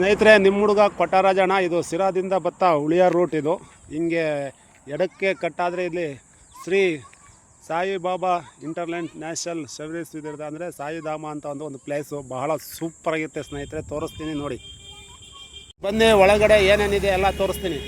ಸ್ನೇಹಿತರೆ ನಿಮ್ಮ ಹುಡುಗ ಕೊಟ್ಟಾರಾಜಣ್ಣ, ಇದು ಸಿರಾದಿಂದ ಬತ್ತ ಉಳಿಯಾರ್ ರೂಟ್ ಇದು. ಹಿಂಗೆ ಎಡಕ್ಕೆ ಕಟ್ಟಾದರೆ ಇಲ್ಲಿ Shri Saibaba interland national service ಇದಿರ್ದ ಅಂದರೆ ಸಾಯಿಧಾಮ ಅಂತ ಒಂದು ಒಂದು ಪ್ಲೇಸು ಬಹಳ ಸೂಪರ್ ಆಗಿರುತ್ತೆ ಸ್ನೇಹಿತರೆ, ತೋರಿಸ್ತೀನಿ ನೋಡಿ. ಬನ್ನಿ, ಒಳಗಡೆ ಏನೇನಿದೆ ಎಲ್ಲ ತೋರಿಸ್ತೀನಿ.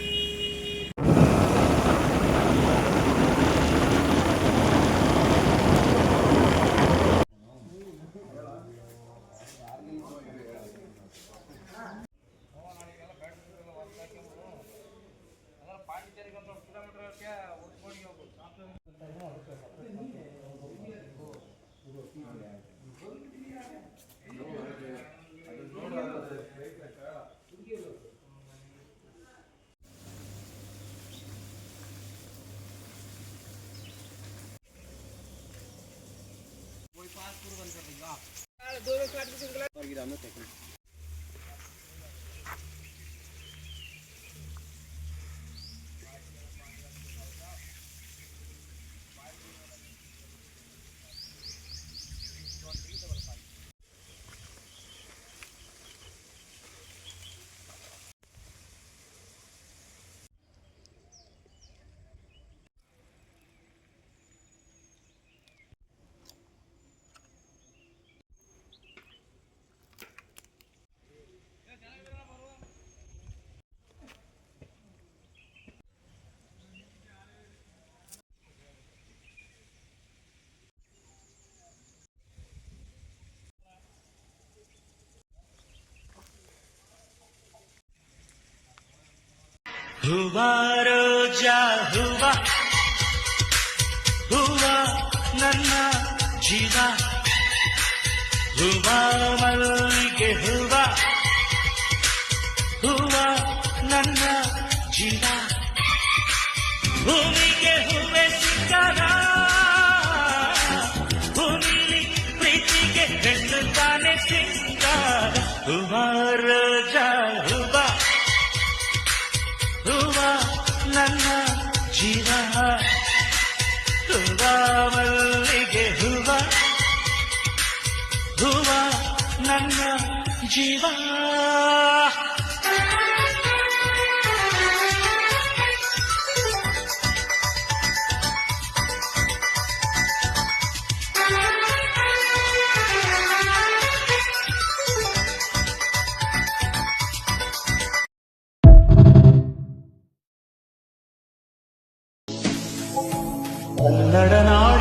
porque vamos a हुआ रोजा, हुआ हुआ नन्ना जीवा। हुआ मल्लिक हुआ हुआ नन्ना जीवा। भूमि के हुए सितारा, भूमि प्रीति के हिंदुस्तान सिंगारा हुआ रोजा ಹೂವ ನನ್ನ ಜೀವ. ಹೂವ ಮಲ್ಲಿಗೆ ಹೂವ ಹೂವ ನನ್ನ ಜೀವ. நடனா